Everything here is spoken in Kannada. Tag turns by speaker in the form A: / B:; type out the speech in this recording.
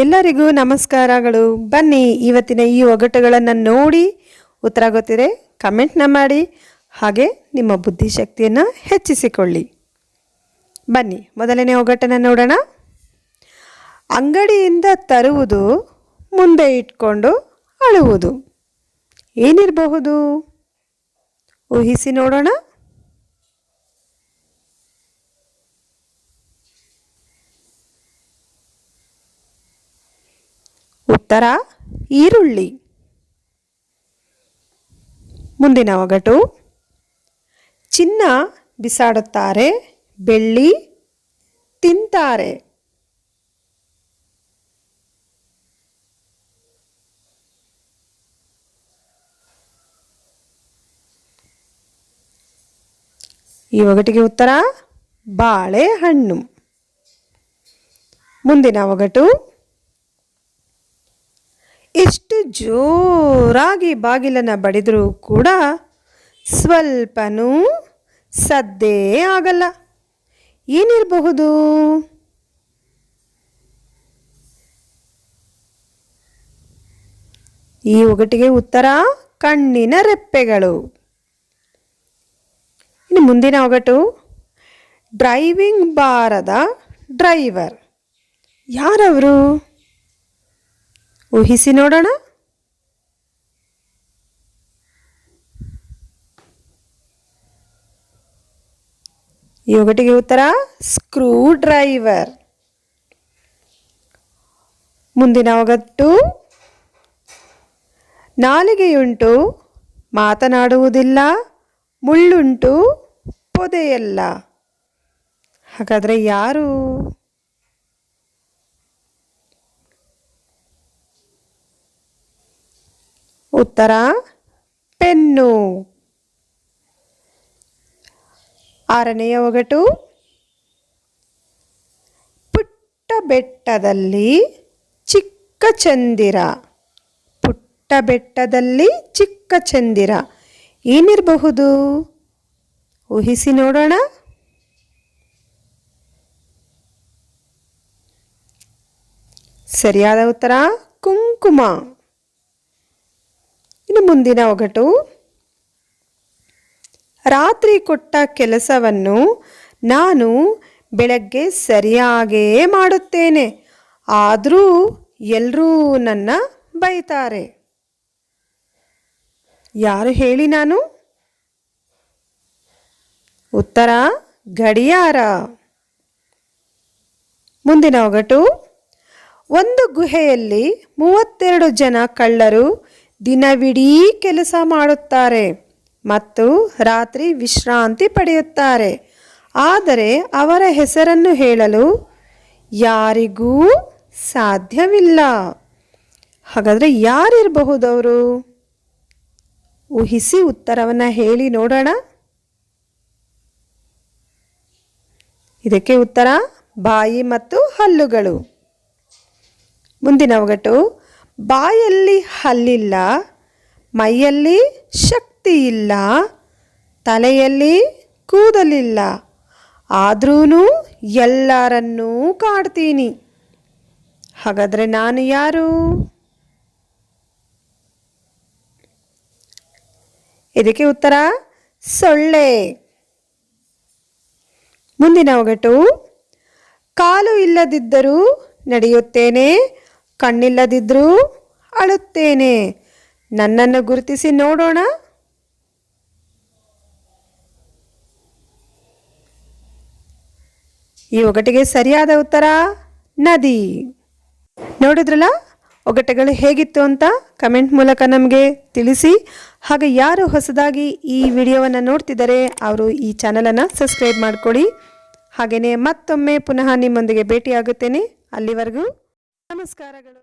A: ಎಲ್ಲರಿಗೂ ನಮಸ್ಕಾರಗಳು. ಬನ್ನಿ ಇವತ್ತಿನ ಈ ಒಗಟುಗಳನ್ನು ನೋಡಿ ಉತ್ತರ ಗೊತ್ತಿದೆ. ಕಮೆಂಟ್ನ ಮಾಡಿ. ಹಾಗೆ ನಿಮ್ಮ ಬುದ್ಧಿಶಕ್ತಿಯನ್ನು ಹೆಚ್ಚಿಸಿಕೊಳ್ಳಿ. ಬನ್ನಿ ಮೊದಲನೇ ಒಗಟನ್ನು ನೋಡೋಣ. ಅಂಗಡಿಯಿಂದ ತರುವುದು, ಮುಂದೆ ಇಟ್ಕೊಂಡು ಅಳುವುದು. ಏನಿರಬಹುದು? ಊಹಿಸಿ ನೋಡೋಣ. ಉತ್ತರ ಈರುಳ್ಳಿ. ಮುಂದಿನ ಒಗಟು. ಚಿನ್ನ ಬಿಸಾಡುತ್ತಾರೆ ಬೆಳ್ಳಿ ತಿಂತಾರೆ. ಈ ಒಗಟಿಗೆ ಉತ್ತರ ಬಾಳೆಹಣ್ಣು. ಮುಂದಿನ ಒಗಟು. ಎಷ್ಟು ಜೋರಾಗಿ ಬಾಗಿಲನ್ನು ಬಡಿದರೂ ಕೂಡ ಸ್ವಲ್ಪನೂ ಸದ್ದೇ ಆಗಲ್ಲ. ಏನಿರಬಹುದು? ಈ ಒಗಟಿಗೆ ಉತ್ತರ, ಕಣ್ಣಿನ ರೆಪ್ಪೆಗಳು. ಇನ್ನು ಮುಂದಿನ ಒಗಟು, ಡ್ರೈವಿಂಗ್ ಬಾರದ ಡ್ರೈವರ್. ಯಾರವರು? ಊಹಿಸಿ ನೋಡೋಣ. ಈ ಉತ್ತರ ಸ್ಕ್ರೂ ಡ್ರೈವರ್ ಮುಂದಿನ ಒಗಟ್ಟು ನಾಲಿಗೆಯುಂಟು ಮಾತನಾಡುವುದಿಲ್ಲ ಮುಳ್ಳುಂಟು ಪೊದೆಯಲ್ಲ. ಹಾಗಾದರೆ ಯಾರು? ಉತ್ತರ ಪೆನ್ನು. ಆರನೆಯ ಒಗಟು. ಪುಟ್ಟ ಬೆಟ್ಟದಲ್ಲಿ ಚಿಕ್ಕ ಚಂದಿರ. ಪುಟ್ಟ ಬೆಟ್ಟದಲ್ಲಿ ಚಿಕ್ಕ ಚಂದಿರ. ಏನಿರಬಹುದು? ಊಹಿಸಿ ನೋಡೋಣ. ಸರಿಯಾದ ಉತ್ತರ ಕುಂಕುಮ. ಇನ್ನು ಮುಂದಿನ ಒಗಟು. ರಾತ್ರಿ ಕೊಟ್ಟ ಕೆಲಸವನ್ನು ನಾನು ಬೆಳಗ್ಗೆ ಸರಿಯಾಗೇ ಮಾಡುತ್ತೇನೆ. ಆದರೂ ಎಲ್ಲರೂ ನನ್ನ ಬೈತಾರೆ. ಯಾರು ಹೇಳಿ ನಾನು? ಉತ್ತರ, ಗಡಿಯಾರ. ಮುಂದಿನ ಒಗಟು. ಒಂದು ಗುಹೆಯಲ್ಲಿ ಮೂವತ್ತೆರಡು ಜನ ಕಳ್ಳರು ದಿನವಿಡೀ ಕೆಲಸ ಮಾಡುತ್ತಾರೆ ಮತ್ತು ರಾತ್ರಿ ವಿಶ್ರಾಂತಿ ಪಡೆಯುತ್ತಾರೆ. ಆದರೆ ಅವರ ಹೆಸರನ್ನು ಹೇಳಲು ಯಾರಿಗೂ ಸಾಧ್ಯವಿಲ್ಲ. ಹಾಗಾದರೆ ಯಾರಿರಬಹುದವರು? ಊಹಿಸಿ ಉತ್ತರವನ್ನು ಹೇಳಿ ನೋಡೋಣ. ಇದಕ್ಕೆ ಉತ್ತರ ಬಾಯಿ ಮತ್ತು ಹಲ್ಲುಗಳು. ಮುಂದಿನ ಒಗಟು ಬಾಯಲ್ಲಿ ಹಲ್ಲಿಲ್ಲ, ಮೈಯಲ್ಲಿ ಶಕ್ತಿ ಇಲ್ಲ ತಲೆಯಲ್ಲಿ ಕೂದಲಿಲ್ಲ. ಆದ್ರೂ ಎಲ್ಲರನ್ನೂ ಕಾಡ್ತೀನಿ. ಹಾಗಾದರೆ ನಾನು ಯಾರು? ಇದಕ್ಕೆ ಉತ್ತರ, ಸೊಳ್ಳೆ. ಮುಂದಿನ ಒಗಟು, ಕಾಲು ಇಲ್ಲದಿದ್ದರೂ ನಡೆಯುತ್ತೇನೆ ಕಣ್ಣಿಲ್ಲದಿದ್ದರೂ ಅಳುತ್ತೇನೆ. ನನ್ನನ್ನು ಗುರುತಿಸಿ ನೋಡೋಣ. ಈ ಒಗಟಿಗೆ ಸರಿಯಾದ ಉತ್ತರ ನದಿ. ನೋಡಿದ್ರಲ್ಲ, ಒಗಟೆಗಳು ಹೇಗಿತ್ತು ಅಂತ ಕಮೆಂಟ್ ಮೂಲಕ ನಮಗೆ ತಿಳಿಸಿ. ಹಾಗೆ ಯಾರು ಹೊಸದಾಗಿ ಈ ವಿಡಿಯೋವನ್ನು ನೋಡ್ತಿದ್ದಾರೆ, ಅವರು ಈ ಚಾನಲನ್ನು ಸಬ್ಸ್ಕ್ರೈಬ್ ಮಾಡ್ಕೊಳ್ಳಿ. ಹಾಗೆಯೇ ಮತ್ತೊಮ್ಮೆ ಪುನಃ ನಿಮ್ಮೊಂದಿಗೆ ಭೇಟಿಯಾಗುತ್ತೇನೆ. ಅಲ್ಲಿವರೆಗೂ ನಮಸ್ಕಾರಗಳು.